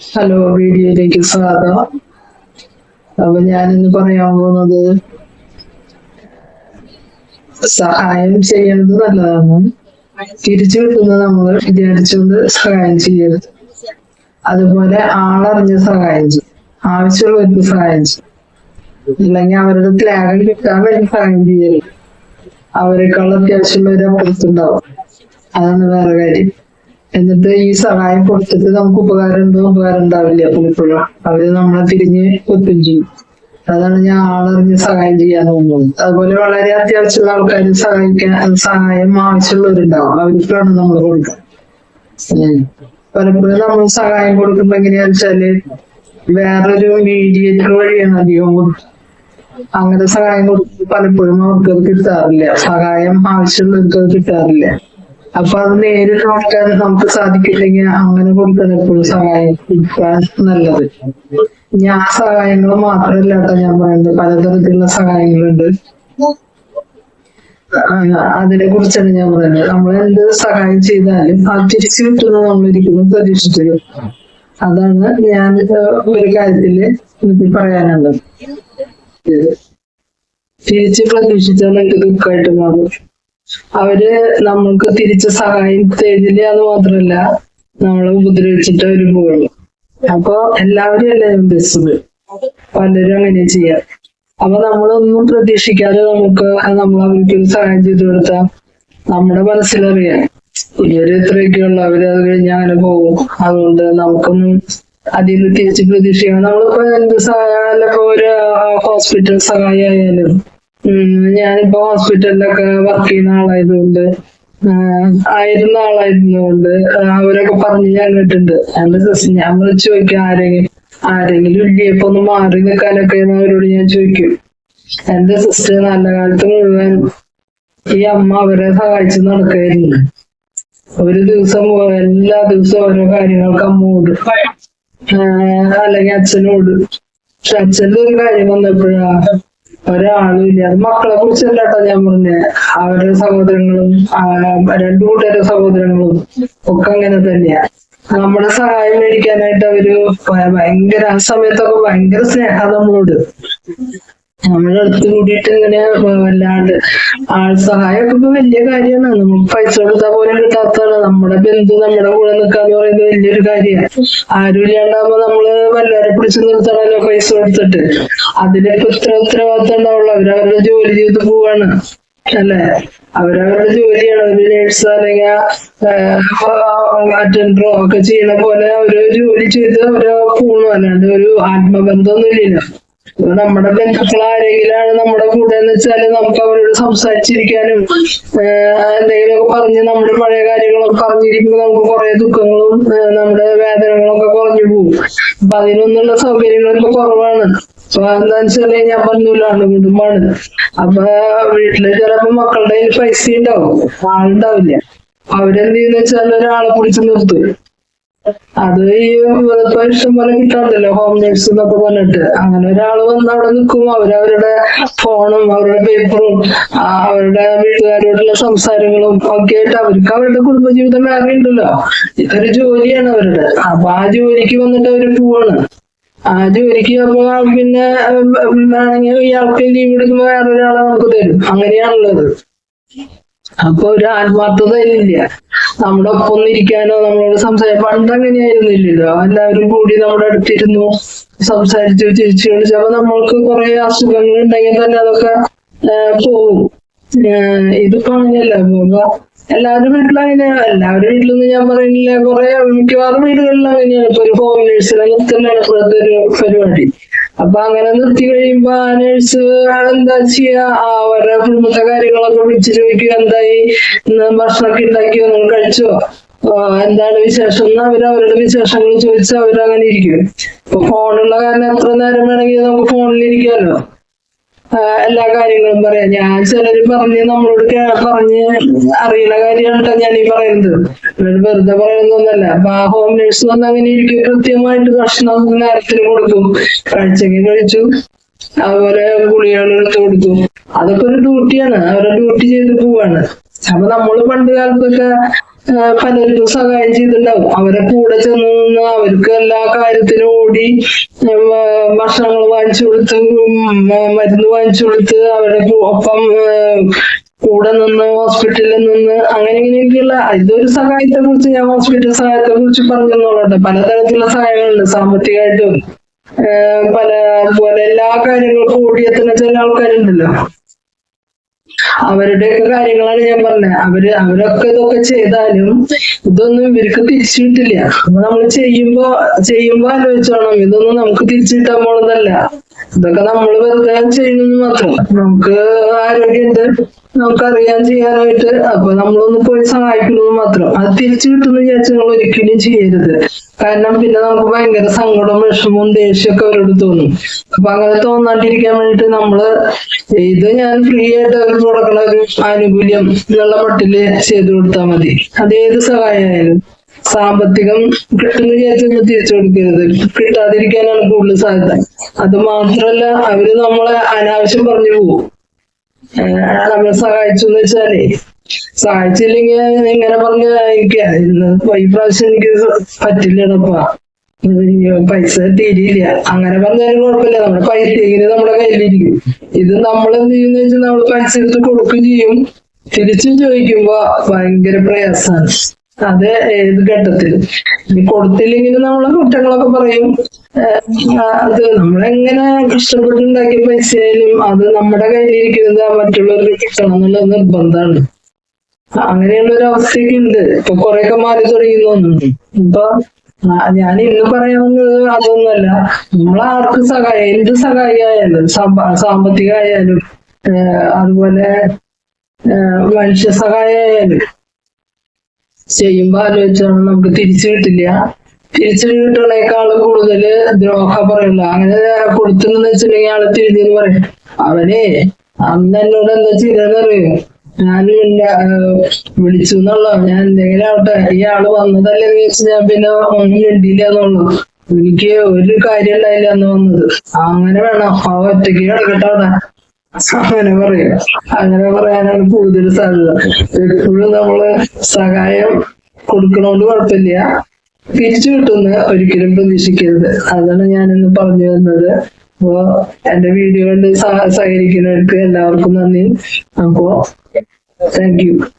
Hello വീഡിയോയിലേക്ക് സ്വാഗതം. അപ്പൊ ഞാനിന്ന് പറയാൻ പോകുന്നത് സഹായം ചെയ്യുന്നത് നല്ലതാണ്. തിരിച്ചു കിട്ടുന്നത് നമ്മൾ വിചാരിച്ചുകൊണ്ട് സഹായം ചെയ്യരുത്. അതുപോലെ ആളറിഞ്ഞ് സഹായം ചെയ്യും. ആവശ്യമുള്ളവർക്ക് സഹായം ചെയ്യും. ഇല്ലെങ്കിൽ അവരുടെ ത്യാഗം കിട്ടാൻ വേണ്ടി സഹായം ചെയ്യരുത്. അവരെക്കാൾ അത്യാവശ്യമുള്ളവരെ പുറത്തുണ്ടാവും. അതാണ് വേറെ കാര്യം. എന്നിട്ട് ഈ സഹായം കൊടുത്തിട്ട് നമുക്ക് ഉപകാരം ഉണ്ടോ? ഉപകാരം ഉണ്ടാവില്ല പലപ്പോഴും അവർ നമ്മളെ തിരിഞ്ഞ് കുത്തും ചെയ്യും. അതാണ് ഞാൻ ആളറിഞ്ഞ് സഹായം ചെയ്യാൻ തോന്നുന്നത്. അതുപോലെ വളരെ അത്യാവശ്യമുള്ള ആൾക്കാർ സഹായിക്കാൻ സഹായം ആവശ്യമുള്ളവരുണ്ടാവും. അവർക്കാണ് നമ്മൾ കൊടുക്കുക. പലപ്പോഴും നമ്മൾ സഹായം കൊടുക്കുമ്പോ എങ്ങനെയാന്ന് വെച്ചാൽ വേറൊരു മീഡിയേറ്റർ വഴിയാണ് അധികം കൊടുക്കുക. അങ്ങനെ സഹായം കൊടുക്കുമ്പോൾ പലപ്പോഴും അവർക്ക് അത് കിട്ടാറില്ല. സഹായം ആവശ്യമുള്ളവർക്ക് അത് കിട്ടാറില്ല. അപ്പൊ അത് നേരിട്ട് നോക്കാൻ നമുക്ക് സാധിക്കില്ലെങ്കിൽ അങ്ങനെ കൊടുക്കാൻ എപ്പോഴും സഹായം കൊടുക്കാൻ നല്ലത് ഞാൻ സഹായങ്ങൾ മാത്രമല്ല കേട്ടോ ഞാൻ പറയുന്നത്. പലതരത്തിലുള്ള സഹായങ്ങളുണ്ട്. അതിനെ കുറിച്ചാണ് ഞാൻ പറയുന്നത്. നമ്മൾ എന്ത് സഹായം ചെയ്താലും അത് തിരിച്ചു കിട്ടുന്നത് നമ്മൾ ഒരിക്കലും പ്രതീക്ഷിച്ചത് അതാണ് ഞാൻ ഒരു കാര്യത്തിൽ എനിക്ക് പറയാനുള്ളത്. തിരിച്ച് പ്രതീക്ഷിച്ചാൽ എനിക്ക് ദുഃഖമായിട്ട് മാറും. അവർ നമുക്ക് തിരിച്ച സഹായം തരില്ല എന്ന് മാത്രമല്ല നമ്മളെ ഉപദ്രവിച്ചിട്ട് അവർ പോകുള്ളൂ അപ്പൊ എല്ലാവരും അല്ലേ ഉദ്ദേശിച്ചത്? പലരും അങ്ങനെ ചെയ്യാം. അപ്പൊ നമ്മളൊന്നും പ്രതീക്ഷിക്കാതെ നമുക്ക് നമ്മൾ അവർക്ക് സഹായം ചെയ്തു കൊടുത്താൽ നമ്മുടെ മനസ്സിലറിയാം. ഇവർ ഇത്രയൊക്കെയുള്ള അവർ അത് കഴിഞ്ഞ് അങ്ങനെ പോകും. അതുകൊണ്ട് നമുക്കൊന്നും അതിൽ നിന്ന് തിരിച്ച് പ്രതീക്ഷിക്കാം. നമ്മളിപ്പോ എന്ത് സഹായം ഒരു ഹോസ്പിറ്റൽ സഹായമായാലും ഉം, ഞാനിപ്പോ ഹോസ്പിറ്റലിലൊക്കെ വർക്ക് ചെയ്യുന്ന ആളായതുകൊണ്ട് ആയിരുന്ന ആളായിരുന്നതുകൊണ്ട് അവരൊക്കെ പറഞ്ഞ് ഞാൻ കേട്ടിട്ടുണ്ട് എന്റെ സിസ്റ്റർ ഞാൻ വിളിച്ച് ചോദിക്കും ആരെങ്കിലും ആരെങ്കിലും ഇല്ലേ? ഒന്ന് മാറി നിൽക്കാനൊക്കെ അവരോട് ഞാൻ ചോദിക്കും. എന്റെ സിസ്റ്റർ നല്ല കാലത്ത് മുഴുവൻ ഈ അമ്മ അവരെ സഹായിച്ച് നടക്കായിരുന്നു. ഒരു ദിവസം എല്ലാ ദിവസവും ഓരോ കാര്യങ്ങൾക്ക് അമ്മോട് അല്ലെങ്കിൽ അച്ഛനോട്. പക്ഷെ അച്ഛന്റെ ഒരു കാര്യം വന്നപ്പോഴാ ഒരാളും ഇല്ല അത് മക്കളെ കുറിച്ചല്ല കേട്ടോ ഞാൻ പറഞ്ഞ. അവരുടെ സഹോദരങ്ങളും രണ്ടു കൂട്ടരുടെ സഹോദരങ്ങളും ഒക്കെ അങ്ങനെ തന്നെയാ. നമ്മുടെ സഹായം മേടിക്കാനായിട്ട് അവർ ഭയങ്കര ആ സമയത്തൊക്കെ ഭയങ്കര സ്നേഹം നമ്മളോട്. നമ്മുടെ അടുത്ത് കൂടിയിട്ട് ഇങ്ങനെ വല്ലാണ്ട് ആൾ സഹായമൊക്കെ ഇപ്പൊ വലിയ കാര്യമാണ്. നമുക്ക് പൈസ കൊടുത്താൽ പോലും കിട്ടാത്തതാണ്. നമ്മുടെ ബന്ധു നമ്മുടെ കൂടെ നിൽക്കാന്ന് പറയുന്നത് വലിയൊരു കാര്യമാണ്. ആരും ഇല്ലാണ്ടാകുമ്പോ നമ്മൾ വല്ലവരെ പിടിച്ചു നിർത്തണല്ലോ പൈസ കൊടുത്തിട്ട്. അതിലിപ്പോ ഇത്ര ഉത്തരവാദിത്തം ഉണ്ടാവുള്ളൂ. അവരവരുടെ ജോലി ചെയ്ത് പോവാണ്. അല്ലെ? അവരവരുടെ ജോലിയാണ്. ഒരു നേഴ്സ് അല്ലെങ്കിൽ അറ്റൻഡറോ ഒക്കെ ചെയ്യണ പോലെ അവർ ജോലി ചെയ്ത് അവർ പോണു. അല്ലാണ്ട് ഒരു ആത്മബന്ധമൊന്നും ഇല്ലല്ലോ നമ്മുടെ ബന്ധുക്കൾ ആരെങ്കിലാണ് നമ്മുടെ കൂടെ എന്ന് വെച്ചാൽ നമുക്ക് അവരോട് സംസാരിച്ചിരിക്കാനും എന്തെങ്കിലുമൊക്കെ പറഞ്ഞ് നമ്മുടെ പഴയ കാര്യങ്ങളൊക്കെ പറഞ്ഞിരിക്കുമ്പോൾ നമുക്ക് കുറെ ദുഃഖങ്ങളും നമ്മുടെ വേദനകളൊക്കെ കുറഞ്ഞു പോകും. അപ്പൊ അതിനൊന്നുള്ള സൗകര്യങ്ങളൊക്കെ കുറവാണ്. അപ്പൊ എന്താന്ന് വെച്ചാൽ ഞാൻ പറഞ്ഞില്ലാണ് കുടുംബമാണ് അപ്പൊ വീട്ടിൽ ചിലപ്പോ മക്കളുടെ കയ്യിൽ പൈസ ഉണ്ടാവും. ആളുണ്ടാവില്ല. അവരെന്ത് ചെയ്യുന്ന വെച്ചാൽ ഒരാളെ പിടിച്ചു നിർത്തും. അത് ഈ ഇപ്പൊ ഇഷ്ടംപോലെ കിട്ടാറില്ലല്ലോ ഹോം നേഴ്സ് എന്നൊക്കെ പറഞ്ഞിട്ട്. അങ്ങനെ ഒരാൾ വന്ന് അവിടെ നിൽക്കും അവരവരുടെ ഫോണും അവരുടെ പേപ്പറും അവരുടെ വീട്ടുകാരോടുള്ള സംസാരങ്ങളും ഒക്കെ ആയിട്ട് അവർക്ക് അവരുടെ കുടുംബജീവിതം വേറെ ഉണ്ടല്ലോ. ഇതൊരു ജോലിയാണ് അവരുടെ. അപ്പൊ ആ ജോലിക്ക് വന്നിട്ട് അവർ പോവാണ്. ആ ജോലിക്ക് അപ്പൊ പിന്നെ വേണമെങ്കിൽ ഇയാൾക്ക് ലീവ് എടുക്കുമ്പോ വേറൊരാളെ നമുക്ക് തരും. അങ്ങനെയാണുള്ളത്. അപ്പൊ ഒരു ആത്മാർത്ഥത ഇല്ല നമ്മുടെ ഒപ്പം ഒന്നിരിക്കാനോ നമ്മളോട് സംസാരിക്കാൻ പണ്ട് അങ്ങനെയായിരുന്നില്ലല്ലോ എല്ലാവരും കൂടി നമ്മുടെ അടുത്തിരുന്നു സംസാരിച്ചു ചിരിച്ചു അപ്പൊ നമ്മൾക്ക് കുറെ അസുഖങ്ങൾ ഉണ്ടെങ്കിൽ തന്നെ അതൊക്കെ പോവും. ഇതിപ്പോ അങ്ങനെയല്ല പോകുമ്പോ എല്ലാവരുടെ വീട്ടിലും അങ്ങനെ എല്ലാവരുടെ വീട്ടിലൊന്നും ഞാൻ പറയുന്നില്ല. കുറെ മിക്കവാറും വീടുകളിൽ അങ്ങനെയാണ്. ഇപ്പൊ ഒരു ഹോം നേഴ്സിനെ നിർത്തലാണ് ഇപ്പോഴത്തെ ഒരു പരിപാടി. അപ്പൊ അങ്ങനെ നിർത്തി കഴിയുമ്പോ ആ നേഴ്സ് എന്താ ചെയ്യാ? അവരുടെ കുടുംബത്തെ കാര്യങ്ങളൊക്കെ വിളിച്ചു ചോദിക്കുക എന്തായി? ഭക്ഷണമൊക്കെ ഉണ്ടാക്കിയോ? നിങ്ങൾ കഴിച്ചോ? എന്താണ് വിശേഷം? എന്ന് അവർ അവരുടെ വിശേഷങ്ങൾ ചോദിച്ച് അവരങ്ങനെ ഇരിക്കും. ഇപ്പൊ ഫോണുള്ള കാരണം എത്ര നേരം വേണമെങ്കിൽ നമുക്ക് ഫോണിലിരിക്കാമല്ലോ ആ, എല്ലാ കാര്യങ്ങളും പറയാം. ഞാൻ ചിലര് പറഞ്ഞ് നമ്മളോട് പറഞ്ഞ് അറിയുന്ന കാര്യമാണ് ഞാൻ ഈ പറയുന്നത്. വെറുതെ പറയുന്നൊന്നല്ല. അപ്പൊ ആ ഹോം നേഴ്സ് വന്ന് അങ്ങനെ ഇരിക്കും. കൃത്യമായിട്ട് ഭക്ഷണം നേരത്തിന് കൊടുക്കും. കഴിച്ചെങ്കിൽ കഴിച്ചു. അതുപോലെ ഗുളികകൾ എടുത്ത് കൊടുക്കും. അതൊക്കെ ഒരു ഡ്യൂട്ടിയാണ് അവരുടെ ഡ്യൂട്ടി ചെയ്ത് പോവാണ്. അപ്പൊ നമ്മൾ പണ്ട് കാലത്തൊക്കെ പലർക്കും സഹായം ചെയ്തിട്ടുണ്ടാവും. അവരെ കൂടെ ചെന്ന് നിന്ന് അവർക്ക് എല്ലാ കാര്യത്തിനും ഓടി ഭക്ഷണങ്ങൾ വാങ്ങിച്ചു കൊടുത്ത് മരുന്ന് വാങ്ങിച്ചു കൊടുത്ത് അവരുടെ ഒപ്പം കൂടെ നിന്ന് ഹോസ്പിറ്റലിൽ നിന്ന് അങ്ങനെ ഇങ്ങനെയൊക്കെയുള്ള ഇതൊരു സഹായത്തെ കുറിച്ച് ഞാൻ ഹോസ്പിറ്റൽ സഹായത്തെ കുറിച്ച് പറഞ്ഞെന്നുള്ളത് പലതരത്തിലുള്ള സഹായങ്ങളുണ്ട്. സാമ്പത്തികമായിട്ടും പല അതുപോലെ എല്ലാ കാര്യങ്ങൾക്കും ഓടിയെത്തുന്ന ചില ആൾക്കാരുണ്ടല്ലോ. അവരുടെയൊക്കെ കാര്യങ്ങളാണ് ഞാൻ പറഞ്ഞത്. അവർ അവരൊക്കെ ഇതൊക്കെ ചെയ്താലും ഇതൊന്നും ഇവർക്ക് തിരിച്ചു കിട്ടില്ല. അപ്പൊ നമ്മൾ ചെയ്യുമ്പോ ചെയ്യുമ്പോ ആലോചിച്ചോണം. ഇതൊന്നും നമുക്ക് തിരിച്ചു കിട്ടാൻ പോണതല്ല. ഇതൊക്കെ നമ്മൾ വെറുതെ ചെയ്യുന്നത് മാത്രം. നമുക്ക് ആരോഗ്യമുണ്ട് നമുക്കറിയാൻ ചെയ്യാനായിട്ട് അപ്പൊ നമ്മളൊന്ന് പോയി സഹായിക്കുന്നത് മാത്രം. അത് തിരിച്ചു കിട്ടുന്ന വിചാരിച്ച് നിങ്ങൾ ഒരിക്കലും ചെയ്യരുത്. കാരണം പിന്നെ നമുക്ക് ഭയങ്കര സങ്കടം വിഷമവും ദേഷ്യമൊക്കെ അവരോട് തോന്നും. അപ്പൊ അങ്ങനെ തോന്നാണ്ടിരിക്കാൻ വേണ്ടിട്ട് നമ്മൾ ഇത് ഞാൻ ഫ്രീ ആയിട്ട് അവർക്ക് കൊടുക്കണ ഒരു ആനുകൂല്യം മട്ടിൽ ചെയ്തു കൊടുത്താൽ മതി. അതേത് സഹായമായാലും. സാമ്പത്തികം കിട്ടുന്ന വിചാരിച്ചൊന്നും തിരിച്ചു കൊടുക്കരുത്. കിട്ടാതിരിക്കാനാണ് കൂടുതൽ സാധ്യത. അത് മാത്രല്ല അവർ നമ്മളെ അനാവശ്യം പറഞ്ഞു പോകും നമ്മളെ സഹായിച്ചു എന്ന് വെച്ചാലേ സഹായിച്ചില്ലെങ്കിൽ ഇങ്ങനെ പറഞ്ഞ എനിക്ക് ഈ പ്രാവശ്യം എനിക്ക് പറ്റില്ലടപ്പാ. പൈസ തിരിയില്ല. അങ്ങനെ പറഞ്ഞാലും കുഴപ്പമില്ല. നമ്മുടെ പൈസ ഇങ്ങനെ നമ്മുടെ കയ്യിലിരിക്കും. ഇത് നമ്മൾ എന്ത് ചെയ്യുന്ന വെച്ചാൽ നമ്മൾ പൈസ എടുത്ത് കൊടുക്കുകയും ചെയ്യും. തിരിച്ചും ചോദിക്കുമ്പോ ഭയങ്കര പ്രയാസാണ് അത് ഏത് ഘട്ടത്തിൽ? ഇനി കൊടുത്തില്ലെങ്കിൽ നമ്മളെ കുറ്റങ്ങളൊക്കെ പറയും. അത് നമ്മളെങ്ങനെ കഷ്ടപ്പെട്ടുണ്ടാക്കിയ പൈസയായാലും അത് നമ്മുടെ കയ്യിലിരിക്കുന്നത് മറ്റുള്ളവർക്ക് കിട്ടണം എന്നുള്ള നിർബന്ധമാണ്. അങ്ങനെയുള്ള ഒരു അവസ്ഥയൊക്കെ ഉണ്ട്. ഇപ്പൊ കൊറേയൊക്കെ മാറി തുടങ്ങി തോന്നുന്നു. ഇപ്പൊ ഞാൻ ഇന്ന് പറയാവുന്നത് അതൊന്നുമല്ല. നമ്മളാർക്കും സഹായം എന്ത് സഹായമായാലും സാമ്പ- സാമ്പത്തികമായാലും അതുപോലെ മനുഷ്യ സഹായമായാലും ചെയ്യുമ്പോ ആലോചിച്ചാണ് നമുക്ക് തിരിച്ചു കിട്ടില്ല. തിരിച്ചു കിട്ടണേക്കാൾ കൂടുതൽ ദ്രോഹ പറയല്ല. അങ്ങനെ കൊടുത്തെന്ന് വെച്ചിട്ടുണ്ടെങ്കിൽ ആൾ തിരിഞ്ഞെന്ന് പറയും. അവനെ അന്ന് എന്നോട് എന്താ ചെയ്തെന്നറിയോ ഞാനും ഇല്ല വിളിച്ചു എന്നുള്ള ഞാൻ എന്തെങ്കിലും ആവട്ടെ ഈ ആൾ വന്നതല്ലെന്ന് ചോദിച്ചു ഞാൻ പിന്നെ ഒന്നും മിണ്ടിയില്ല എന്നുള്ളു. എനിക്ക് ഒരു കാര്യം ഉണ്ടായില്ല എന്ന് വന്നത്. അങ്ങനെ വേണം. ആ ഒറ്റയ്ക്ക് കിടക്കട്ടെ അവിടെ. അങ്ങനെ പറയാം. അങ്ങനെ പറയാനാണ് കൂടുതൽ സാധ്യത. എപ്പോഴും നമ്മൾ സഹായം കൊടുക്കണോണ്ട് കുഴപ്പമില്ല. തിരിച്ചു കിട്ടുന്ന ഒരിക്കലും പ്രതീക്ഷിക്കരുത്. അതാണ് ഞാനിന്ന് പറഞ്ഞു തന്നത്. അപ്പോ എന്റെ വീഡിയോ കണ്ട് സഹ- സഹകരിക്കുന്നവർക്ക് എല്ലാവർക്കും നന്ദി. അപ്പോ Thank you.